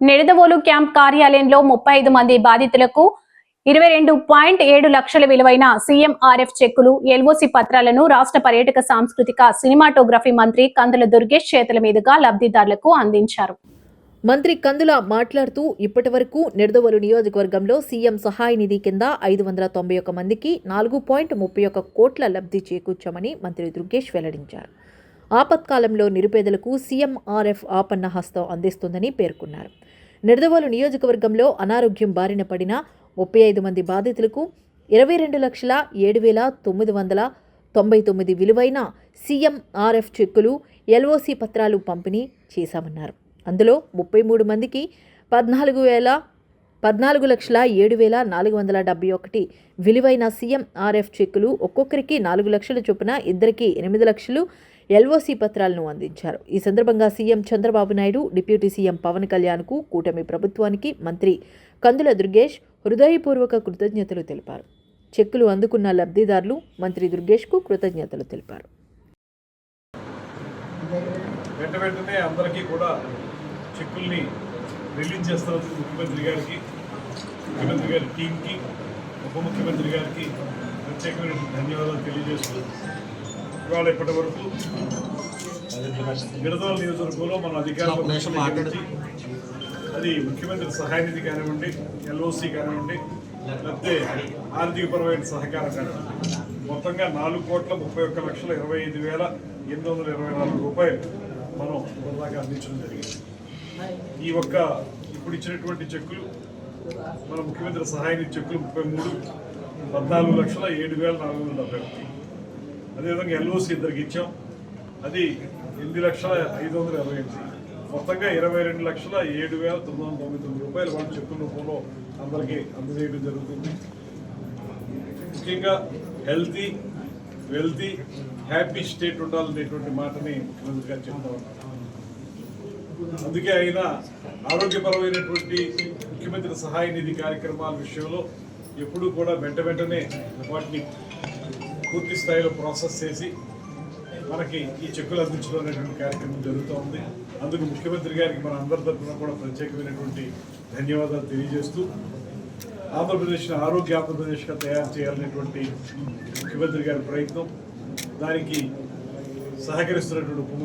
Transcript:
Nidadavolu camp కార్యాలయంలో ముప్పై ఐదు మంది బాధితులకు ఇరవై రెండు పాయింట్ ఏడు లక్షల విలువైన సీఎంఆర్ఎఫ్ చెక్కులు ఎల్ఓసి పత్రాలను రాష్ట్ర పర్యాటక సాంస్కృతిక సినిమాటోగ్రఫీ మంత్రి కందుల దుర్గేష్ చేతుల మీదుగా లబ్ధిదారులకు అందించారు. మంత్రి కందుల మాట్లాడుతూ ఇప్పటివరకు నిడదవోలు నియోజకవర్గంలో సీఎం సహాయ నిధి కింద ఐదు వందల తొంభై ఒక్క మందికి నాలుగు పాయింట్ ముప్పై ఒక్క కోట్ల లబ్ధి చేకూర్చామని మంత్రి దుర్గేష్ వెల్లడించారు. ఆపత్కాలంలో నిరుపేదలకు సీఎంఆర్ఎఫ్ ఆపన్న హస్తం అందిస్తుందని పేర్కొన్నారు. నిడదవోలు నియోజకవర్గంలో అనారోగ్యం బారిన పడిన ముప్పై ఐదు మంది బాధితులకు ఇరవై రెండు లక్షల ఏడు వేల తొమ్మిది వందల తొంభై తొమ్మిది విలువైన సీఎంఆర్ఎఫ్ చెక్కులు ఎల్ఓసి పత్రాలు పంపిణీ చేశామన్నారు. అందులో ముప్పై మూడు మందికి పద్నాలుగు వేల పద్నాలుగు లక్షల ఏడు వేల నాలుగు వందల డెబ్బై ఒకటి విలువైన సీఎంఆర్ఎఫ్ చెక్కులు ఒక్కొక్కరికి నాలుగు లక్షల చొప్పున ఇద్దరికి ఎనిమిది లక్షలు ఎల్ఓసీ పత్రాలను అందించారు. ఈ సందర్భంగా CM Chandrababu Naidu deputy CM Pawan కళ్యాణ్కు కూటమి ప్రభుత్వానికి మంత్రి కందుల దుర్గేష్ హృదయపూర్వక కృతజ్ఞతలు తెలిపారు. చెక్కులు అందుకున్న లబ్ధిదారులు మంత్రి దుర్గేష్కు కృతజ్ఞతలు తెలిపారు. వెంట వెంటనే అందరికీ కూడా చెక్కుల్ని రిలీజ్ చేస్తున్నందుకు ముఖ్యమంత్రి గారికి ముఖ్యమంత్రి గారి టీంకి ఉప ముఖ్యమంత్రి గారికి ప్రత్యేకమైన ధన్యవాదాలు తెలియజేస్తూ ఇవాళ ఇప్పటి వరకు విడదల నియోజకవర్గంలో మన అధికారులు అది ముఖ్యమంత్రి సహాయ నిధి కానివ్వండి ఎల్ఓసి కానివ్వండి లేకపోతే ఆర్థికపరమైన సహకారం కానివ్వండి. మొత్తంగా నాలుగు కోట్ల ముప్పై ఒక్క లక్షల ఇరవై ఐదు వేల ఎనిమిది వందల ఇరవై నాలుగు రూపాయలు మనం ఇప్పటిదాకా అందించడం జరిగింది. ఈ ఒక్క ఇప్పుడు ఇచ్చినటువంటి చెక్కులు మన ముఖ్యమంత్రి సహాయ నిధి చెక్కులు ముప్పై మూడు పద్నాలుగు లక్షల ఏడు వేల నాలుగు వందల డెబ్బై అదేవిధంగా ఎల్ఓసి ఇద్దరికి ఇచ్చాం. అది ఎనిమిది లక్షల ఐదు వందల ఇరవై ఎనిమిది. మొత్తంగా ఇరవై రెండు లక్షల ఏడు వేల తొమ్మిది వందల తొంభై తొమ్మిది రూపాయలు వాళ్ళు చెక్కుల రూపంలో అందరికీ అందజేయడం జరుగుతుంది. ముఖ్యంగా హెల్తీ వెల్తీ హ్యాపీ స్టేట్ ఉండాలనేటువంటి మాటని ముఖ్యమంత్రి గారు చెప్తా ఉన్నారు. అందుకే ఆయన ఆరోగ్యపరమైనటువంటి ముఖ్యమంత్రి సహాయ నిధి కార్యక్రమాల విషయంలో ఎప్పుడూ కూడా వెంట వెంటనే వాటిని పూర్తి స్థాయిలో ప్రాసెస్ చేసి మనకి ఈ చెక్కులు అందించడం అనేటువంటి కార్యక్రమం జరుగుతూ ఉంది. అందుకు ముఖ్యమంత్రి గారికి మన అందరి తరఫున కూడా ప్రత్యేకమైనటువంటి ధన్యవాదాలు తెలియజేస్తూ ఆంధ్రప్రదేశ్ని ఆరోగ్య ఆంధ్రప్రదేశ్గా తయారు చేయాలనేటువంటి ముఖ్యమంత్రి గారి ప్రయత్నం దానికి సహకరిస్తున్నటువంటి ఉప